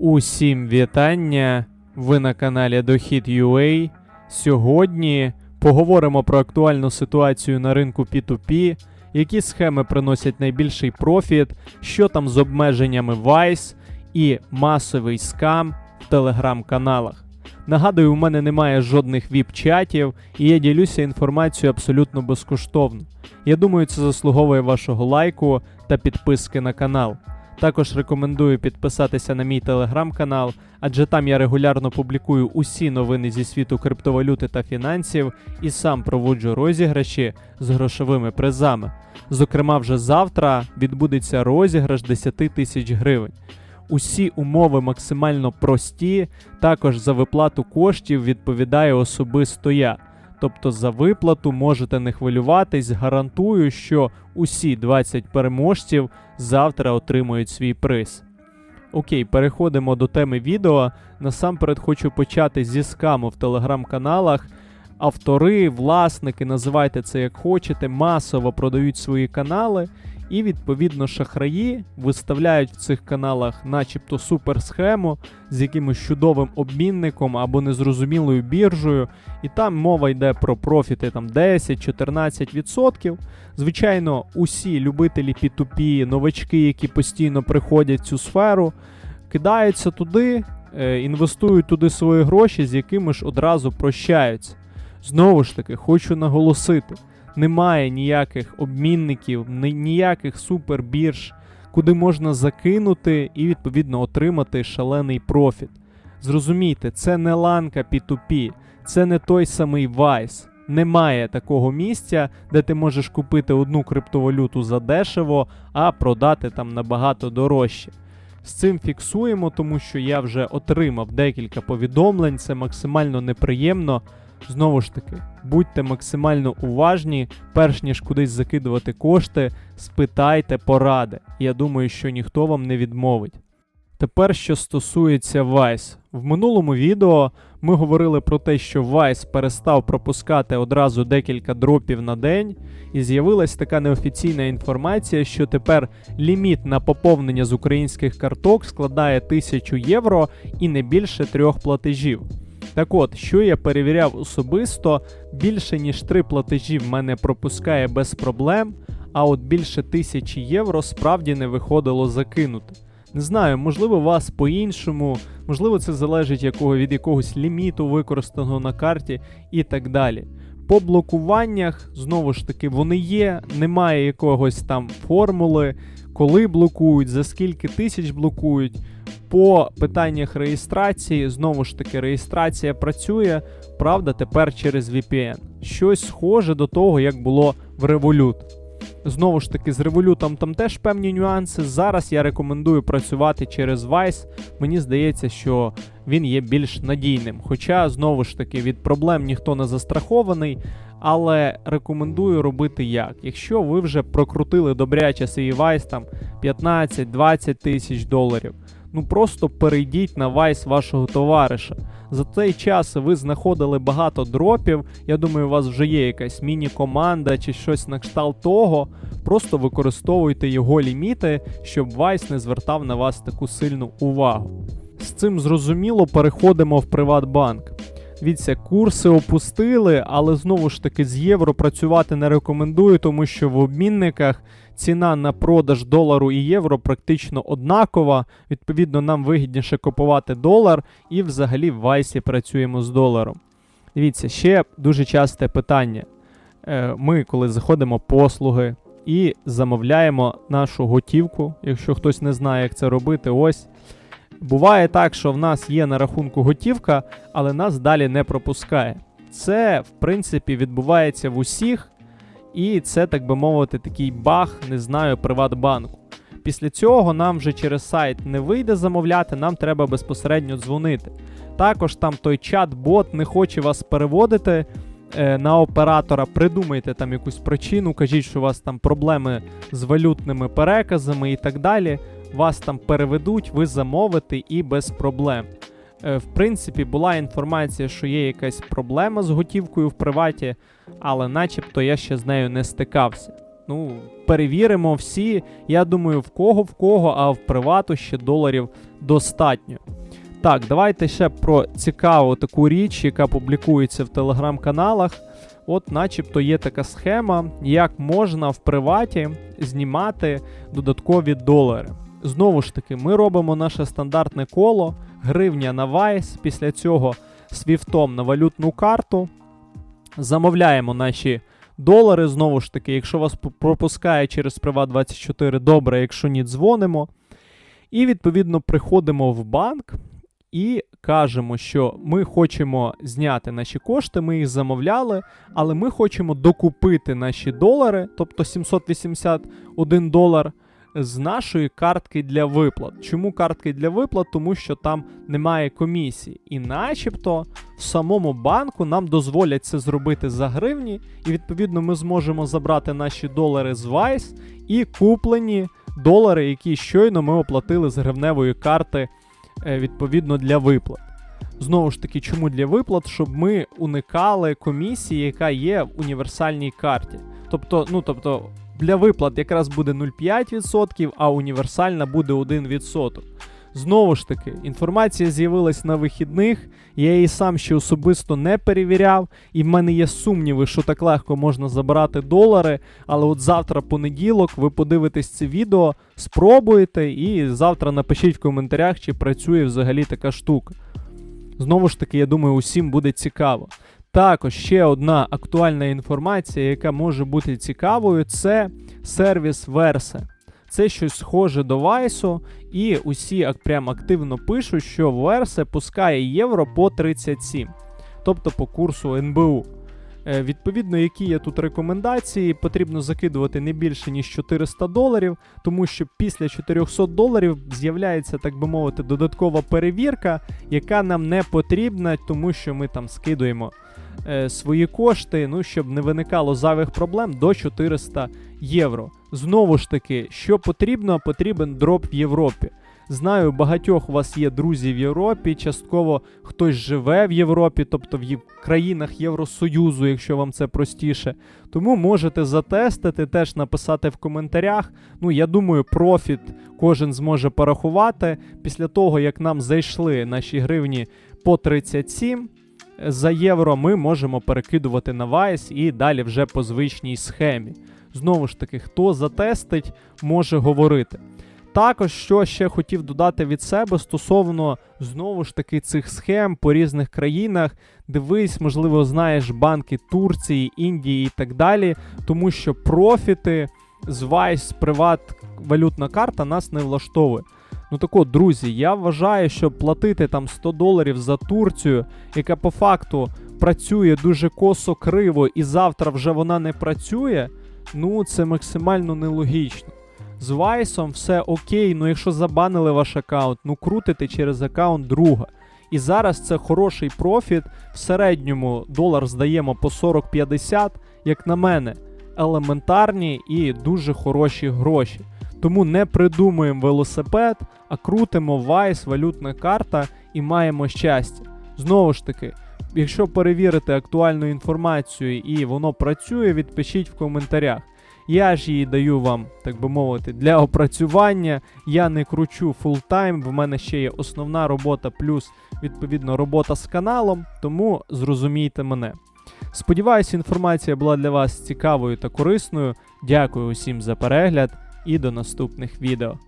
Усім вітання! Ви на каналі Дохід.ua. Сьогодні поговоримо про актуальну ситуацію на ринку P2P, які схеми приносять найбільший профіт, що там з обмеженнями Vice і масовий скам в телеграм-каналах. Нагадую, у мене немає жодних віп-чатів, і я ділюся інформацією абсолютно безкоштовно. Я думаю, це заслуговує вашого лайку та підписки на канал. Також рекомендую підписатися на мій телеграм-канал, адже там я регулярно публікую усі новини зі світу криптовалюти та фінансів і сам проводжу розіграші з грошовими призами. Зокрема, вже завтра відбудеться розіграш 10 тисяч гривень. Усі умови максимально прості. Також за виплату коштів відповідає особисто я. Тобто за виплату можете не хвилюватись, гарантую, що усі 20 переможців завтра отримують свій приз. Окей, переходимо до теми відео. Насамперед хочу почати зі скаму в телеграм-каналах. Автори, власники, називайте це як хочете, масово продають свої канали, і відповідно шахраї виставляють в цих каналах, начебто, суперсхему з якимось чудовим обмінником або незрозумілою біржею, і там мова йде про профіти там 10-14%. Звичайно, усі любителі P2P, новачки, які постійно приходять в цю сферу, кидаються туди, е, інвестують туди свої гроші, з якими ж одразу прощаються. Знову ж таки, хочу наголосити: немає ніяких обмінників, ніяких супербірж, куди можна закинути і відповідно отримати шалений профіт. Зрозумійте, це не ланка P2P, це не той самий Vice. Немає такого місця, де ти можеш купити одну криптовалюту за дешево, а продати там набагато дорожче. З цим фіксуємо, тому що я вже отримав декілька повідомлень, це максимально неприємно. Знову ж таки, будьте максимально уважні, перш ніж кудись закидувати кошти, спитайте поради. Я думаю, що ніхто вам не відмовить. Тепер, що стосується Vice. В минулому відео ми говорили про те, що Vice перестав пропускати одразу декілька дропів на день, і з'явилась така неофіційна інформація, що тепер ліміт на поповнення з українських карток складає 1000 євро і не більше трьох платежів. Так от, що я перевіряв особисто, більше ніж три платежі в мене пропускає без проблем, а от більше тисячі євро справді не виходило закинути. Не знаю, можливо, вас по-іншому, можливо, це залежить якого, від якогось ліміту використаного на карті і так далі. По блокуваннях, знову ж таки, вони є, немає якогось там формули, коли блокують, за скільки тисяч блокують. По питаннях реєстрації, знову ж таки, реєстрація працює, правда, тепер через VPN. Щось схоже до того, як було в Revolut. Знову ж таки, з Revolut там теж певні нюанси. Зараз я рекомендую працювати через Vice. Мені здається, що він є більш надійним. Хоча, знову ж таки, від проблем ніхто не застрахований. Але рекомендую робити як. Якщо ви вже прокрутили добряче свій Vice там 15-20 тисяч доларів, ну просто перейдіть на Vice вашого товариша. За цей час ви знаходили багато дропів. Я думаю, у вас вже є якась міні-команда чи щось на кшталт того. Просто використовуйте його ліміти, щоб Vice не звертав на вас таку сильну увагу. З цим зрозуміло переходимо в Приватбанк. Дивіться, курси опустили, але знову ж таки з євро працювати не рекомендую, тому що в обмінниках ціна на продаж долару і євро практично однакова. Відповідно, нам вигідніше купувати долар і взагалі в Вайсі працюємо з доларом. Дивіться, ще дуже часте питання. Е, Ми, коли заходимо послуги і замовляємо нашу готівку, якщо хтось не знає, як це робити, ось. Буває так, що в нас є на рахунку готівка, але нас далі не пропускає. Це, в принципі, відбувається в усіх, і це, так би мовити, такий баг, не знаю, Приватбанку. Після цього нам вже через сайт не вийде замовляти, нам треба безпосередньо дзвонити. Також там той чат-бот не хоче вас переводити е, на оператора. Придумайте там якусь причину, кажіть, що у вас там проблеми з валютними переказами і так далі вас там переведуть, ви замовите і без проблем. Е, В принципі, була інформація, що є якась проблема з готівкою в приваті, але начебто я ще з нею не стикався. ну, перевіримо всі. Я думаю, в кого в кого, а в привату ще доларів достатньо. Так, давайте ще про цікаву таку річ, яка публікується в телеграм-каналах. От, начебто, є така схема, як можна в приваті знімати додаткові долари. Знову ж таки, ми робимо наше стандартне коло, гривня на Vice, після цього свіфтом на валютну карту. Замовляємо наші долари. Знову ж таки, якщо вас пропускає через Приват24, добре, якщо ні, дзвонимо. І відповідно приходимо в банк і кажемо, що ми хочемо зняти наші кошти, ми їх замовляли, але ми хочемо докупити наші долари, тобто 781 долар. З нашої картки для виплат. Чому картки для виплат? Тому що там немає комісії. І начебто в самому банку нам дозволять це зробити за гривні, і відповідно ми зможемо забрати наші долари з Vice і куплені долари, які щойно ми оплатили з гривневої карти е, відповідно для виплат. Знову ж таки, чому для виплат? Щоб ми уникали комісії, яка є в універсальній карті. Тобто, ну тобто, для виплат якраз буде 0,5%, а універсальна буде 1%. Знову ж таки, інформація з'явилась на вихідних, я її сам ще особисто не перевіряв, і в мене є сумніви, що так легко можна забирати долари. Але от завтра, понеділок, ви подивитесь це відео, спробуєте, і завтра напишіть в коментарях, чи працює взагалі така штука. Знову ж таки, я думаю, усім буде цікаво. Також ще одна актуальна інформація, яка може бути цікавою, це сервіс Verse. Це щось схоже до Вайсу, і усі прям активно пишуть, що Verse пускає євро по 37, тобто по курсу НБУ. Е, Відповідно, які є тут рекомендації, потрібно закидувати не більше ніж 400 доларів, тому що після 400 доларів з'являється, так би мовити, додаткова перевірка, яка нам не потрібна, тому що ми там скидуємо е, свої кошти, ну щоб не виникало зайвих проблем до 400 євро. Знову ж таки, що потрібно, потрібен дроп в Європі. Знаю, багатьох у вас є друзі в Європі, частково хтось живе в Європі, тобто в країнах Євросоюзу, якщо вам це простіше. Тому можете затестити, теж написати в коментарях. Ну, я думаю, профіт кожен зможе порахувати. Після того, як нам зайшли наші гривні по 37 за євро, ми можемо перекидувати на Vice і далі вже по звичній схемі. Знову ж таки, хто затестить, може говорити. Також, що ще хотів додати від себе стосовно знову ж таки цих схем по різних країнах. Дивись, можливо, знаєш банки Турції, Індії і так далі, тому що профіти з Vice приват валютна карта нас не влаштовує. Ну так от, друзі, я вважаю, що платити там 100 доларів за Турцію, яка по факту працює дуже косо криво, і завтра вже вона не працює, ну це максимально нелогічно. З Вайсом все окей, ну якщо забанили ваш аккаунт, ну крутите через аккаунт друга. І зараз це хороший профіт. В середньому долар здаємо по 40-50, як на мене, елементарні і дуже хороші гроші. Тому не придумуємо велосипед, а крутимо Вайс, валютна карта і маємо щастя. Знову ж таки, якщо перевірити актуальну інформацію і воно працює, відпишіть в коментарях. Я ж її даю вам, так би мовити, для опрацювання. Я не кручу фултайм, в мене ще є основна робота, плюс відповідно робота з каналом, тому зрозумійте мене. Сподіваюся, інформація була для вас цікавою та корисною. Дякую усім за перегляд і до наступних відео.